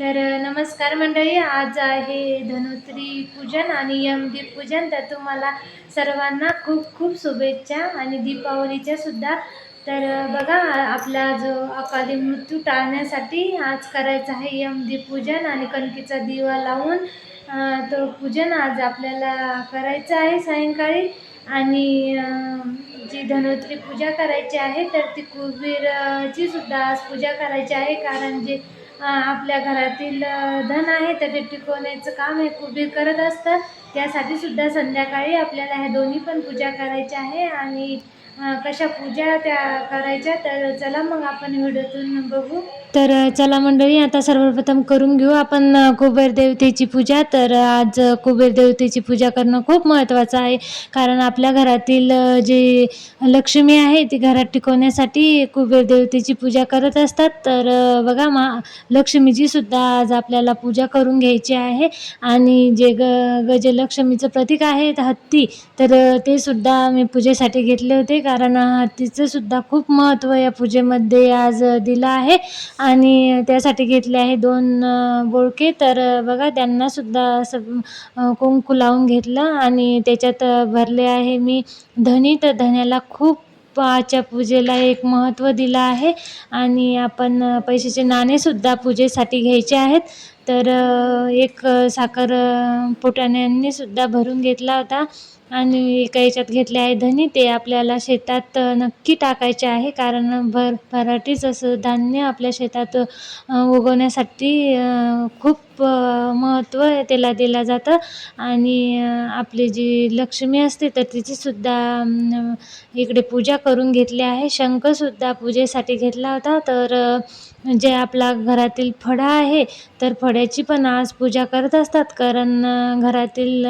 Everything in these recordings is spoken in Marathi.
तर नमस्कार मंडळी आज आहे धनोत्री पूजन आणि यमदीप पूजन. तर तुम्हाला सर्वांना खूप खूप शुभेच्छा आणि दीपावलीच्या सुद्धा. तर बघा आपला जो अकाली मृत्यू टाळण्यासाठी आज करायचं आहे यमदीप पूजन आणि कणकीचा दिवा लावून तो पूजन आज आपल्याला करायचं आहे सायंकाळी. आणि जी धनोत्री पूजा करायची आहे तर ती कुबेरची सुद्धा आज पूजा करायची आहे. कारण जे आपल्या घरातील धन आहे तर टिकवण्याचं काम हे कुबीर करत असतात. त्यासाठी सुद्धा संध्याकाळी आपल्याला ह्या दोन्ही पण पूजा करायच्या आहे आणि कशा पूजा त्या करायच्या तर चला मग आपण व्हिडिओतून बघू. तर चला मंडळी आता सर्वप्रथम करून घेऊ आपण कुबेर देवतेची पूजा. तर आज कुबेर देवतेची पूजा करणं खूप महत्त्वाचं आहे. कारण आपल्या घरातील जी जे लक्ष्मी आहे ती घरात टिकवण्यासाठी कुबेर देवतेची पूजा करत असतात. तर बघा मा लक्ष्मीची सुद्धा आज आपल्याला पूजा करून घ्यायची आहे. आणि जे ग गजलक्ष्मीचं प्रतीक आहे हत्ती तर ते सुद्धा मी पूजेसाठी घेतले होते. कारण तिचं सुद्धा खूप महत्त्व या पूजेमध्ये आज दिलं आहे. आणि त्यासाठी घेतले आहे दोन बोळके तर बघा त्यांना सुद्धा असं कुंकू लावून घेतलं आणि त्याच्यात भरले आहे मी धनी. तर धन्याला खूप आजच्या पूजेला एक महत्त्व दिलं आहे. आणि आपण पैशाचे नाणेसुद्धा पूजेसाठी घ्यायचे आहेत. तर एक साखर फुटाण्यांनीसुद्धा सुद्धा भरून घेतला होता आणि एका याच्यात घेतले आहे धनी ते आपल्याला शेतात नक्की टाकायचे आहे कारण भर भराटीच असं धान्य आपल्या शेतात उगवण्यासाठी खूप महत्त्व त्याला दिलं जातं. आणि आपली जी लक्ष्मी असते तर तिचीसुद्धा इकडे पूजा करून घेतली आहे. शंखसुद्धा पूजेसाठी घेतला होता. तर जे आपला घरातील फळं आहे तर फळ्याची पण आज पूजा करत असतात. कारण घरातील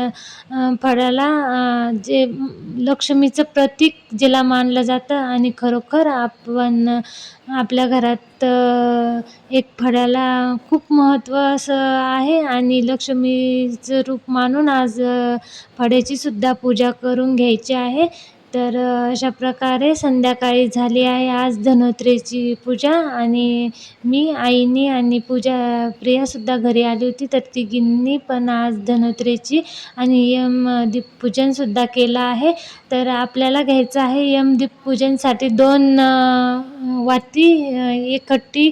फळाला जे लक्ष्मीचं प्रतीक ज्याला मानलं जातं आणि खरोखर आपण आपल्या घरात एक फळाला खूप महत्त्व असं आहे आणि लक्ष्मीचं रूप मानून आज फळ्याचीसुद्धा फळ्याची सुद्धा पूजा करून घ्यायची आहे. तर अशा प्रकारे संध्याकाळी झाली आहे आज धनोत्रीची पूजा आणि मी आईनी आणि पूजा प्रियासुद्धा घरी आली होती. तर तिघींनी पण आज धनोत्रीची आणि यम दीपपूजनसुद्धा केलं आहे. तर आपल्याला घ्यायचं आहे यम दीपपूजनसाठी दोन वाती एकट्टी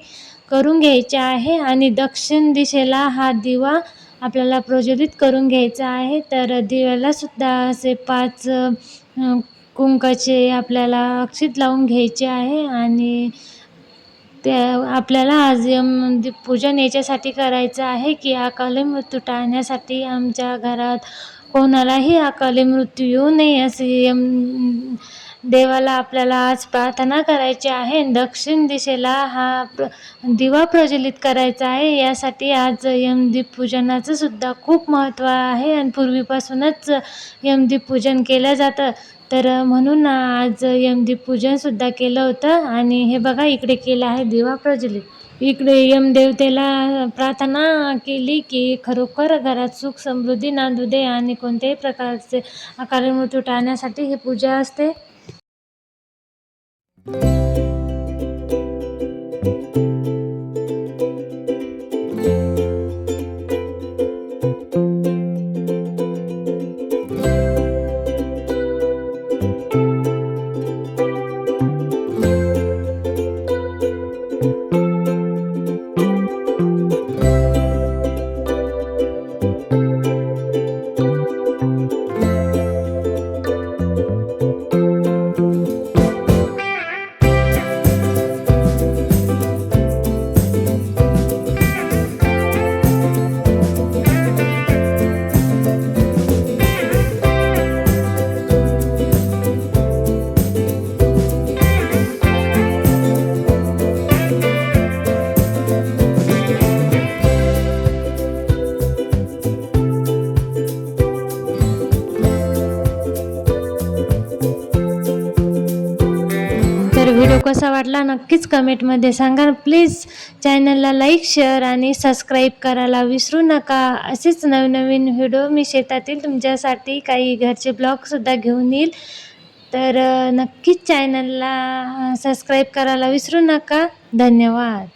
करून घ्यायच्या आहे आणि दक्षिण दिशेला हा दिवा आपल्याला प्रज्वलित करून घ्यायचा आहे. तर दिव्याला सुद्धा असे पाच अ, कुंकाचे आपल्याला अक्षित लावून घ्यायचे आहे आणि त्या आपल्याला आज म्हणजे पूजन याच्यासाठी करायचं आहे की अकाली मृत्यू टाळण्यासाठी आमच्या घरात कोणालाही अकाली मृत्यू येऊ नये असे यम देवाला आपल्याला आज प्रार्थना करायची आहे. दक्षिण दिशेला हा प्र दिवा प्रज्वलित करायचा आहे. यासाठी आज यमदीप पूजनाचं सुद्धा खूप महत्त्व आहे. आणि पूर्वीपासूनच यमदीप पूजन केलं जातं. तर म्हणून आज यमदीप पूजनसुद्धा केलं होतं. आणि हे बघा इकडे केलं आहे दिवा प्रज्वलित. इकडे यमदेवतेला प्रार्थना केली की खरोखर घरात सुख समृद्धी नांदू दे. आणि कोणत्याही प्रकारचे अकाली मृत्यू टाळण्यासाठी ही पूजा असते. तर व्हिडिओ कसा वाटला नक्कीच कमेंटमध्ये सांगा. प्लीज चॅनलला लाईक शेअर आणि सबस्क्राईब करायला विसरू नका. असेच नवनवीन व्हिडिओ मी शेतातील तुमच्यासाठी काही घरचे ब्लॉगसुद्धा घेऊन येईल. तर नक्कीच चॅनलला सबस्क्राईब करायला विसरू नका. धन्यवाद.